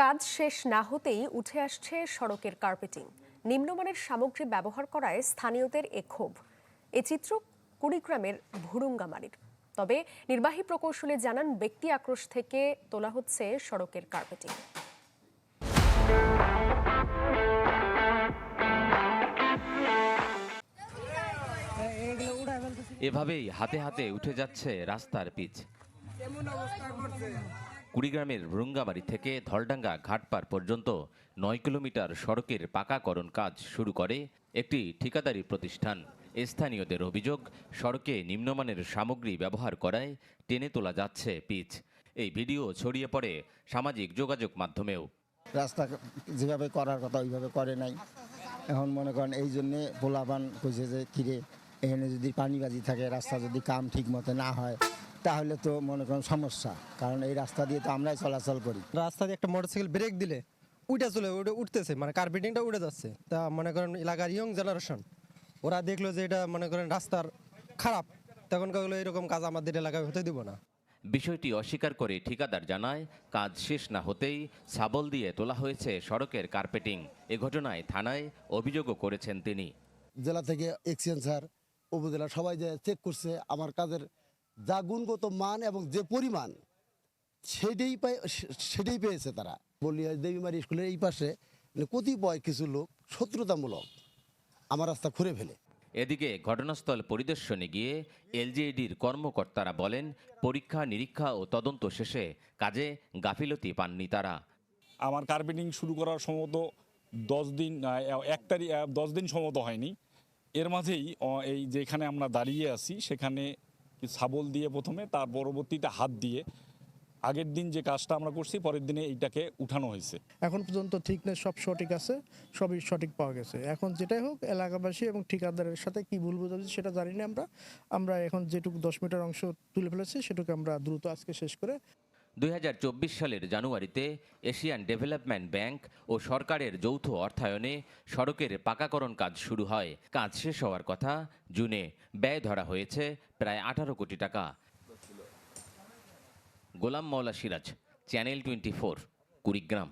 কাজ শেষ না হতেই উঠে আসছে সড়কের কার্পেটিং। নিম্নমানের সামগ্রী ব্যবহার করায় স্থানীয়দের এ ক্ষোভ। এ চিত্র কুড়িগ্রামের ভুরুঙ্গামারির। তবে নির্বাহী প্রকৌশলী জানান ব্যক্তি আক্রোশ থেকে তোলা হচ্ছে সড়কের কার্পেটিং। এভাবেই হাতে হাতে উঠে যাচ্ছে রাস্তার পিচ। কুড়িগ্রামের রুঙ্গাবাড়ি থেকে ধলডাঙ্গা ঘাটপার পর্যন্ত নয় কিলোমিটার সড়কের পাকাকরণ কাজ শুরু করে একটি ঠিকাদারি প্রতিষ্ঠান। স্থানীয়দের অভিযোগ, সড়কে নিম্নমানের সামগ্রী ব্যবহার করায় টেনে তোলা যাচ্ছে পিচ। এই ভিডিও ছড়িয়ে পড়ে সামাজিক যোগাযোগ মাধ্যমেও। রাস্তা যেভাবে করার কথা ওইভাবে করে নাই। এখন মনে করেন এই জন্যে পোলাপান কইছে যে, কিরে, এখানে যদি পানিবাজি থাকে, রাস্তা যদি কাম ঠিক মতো না হয় তাহলে তো মনে করেন সমস্যা কারণ এই রাস্তা দিয়ে তো আমরাই চলাচল করি। রাস্তা দিয়ে একটা মোটরসাইকেল ব্রেক দিলে উঠে চলে উঠে উঠতেছে মানে কার্পেটিংটা উঠে যাচ্ছে। তা মনে করেন এলাকার ইয়ং জেনারেশন ওরা দেখল যে এটা মনে করেন রাস্তার খারাপ তখন কখনো এরকম কাজ আমাদের এলাকায় হতে দিব না। বিষয়টি অস্বীকার করে ঠিকাদার জানায় কাজ শেষ না হতেই সাবল দিয়ে তোলা হয়েছে সড়কের কার্পেটিং এ ঘটনায় থানায় অভিযোগও করেছেন তিনি। জেলা থেকে এক্সিয়েন্স স্যার উপজেলা সবাই যে চেক করছে আমার কাজের যা গুণগত মান এবং যে পরিমাণ সেটাই পাই সে- সেটাই পেয়েছে তারা। বলিয়া দেবীমারি স্কুলের এই পাশে মানে কতিপয় কিছু লোক শত্রুতামূলক আমার রাস্তা খুঁড়ে ফেলে। এদিকে ঘটনাস্থল পরিদর্শনে গিয়ে এলজেডির কর্মকর্তারা বলেন পরীক্ষা নিরীক্ষা ও তদন্ত শেষে কাজে গাফিলতি পাননি তারা। আমার কার্পেটিং শুরু করার সম্ভবত দশ দিন এক তারিখ দশ দিন সম্ভবত হয়নি। এর মাঝেই এই যেখানে আমরা দাঁড়িয়ে আছি সেখানে শাবল দিয়ে প্রথমে, তার পরবর্তীতে হাত দিয়ে। আগের দিন যে কাজটা আমরা করছি, পরের দিনে এইটাকে উঠানো হয়েছে। এখন পর্যন্ত থিকনেস সব সঠিক আছে, সবই সঠিক পাওয়া গেছে। এখন যেটাই হোক, এলাকাবাসী এবং ঠিকাদারের সাথে কি ভুল বোঝাচ্ছি সেটা জানি না আমরা। আমরা এখন যেটুকু দশ মিটার অংশ তুলে ফেলেছি, সেটুকু আমরা দ্রুত আজকে শেষ করে দুই হাজার চব্বিশ সালের জানুয়ারিতে এশিয়ান ডেভেলপমেন্ট ব্যাংক ও সরকারের যৌথ অর্থায়নে সড়কের পাকাকরণ কাজ শুরু হয়। কাজ শেষ হওয়ার কথা জুনে ব্যয় ধরা হয়েছে প্রায় আঠারো কোটি টাকা। Golam Maula Siraj, channel twenty four, Kurigram.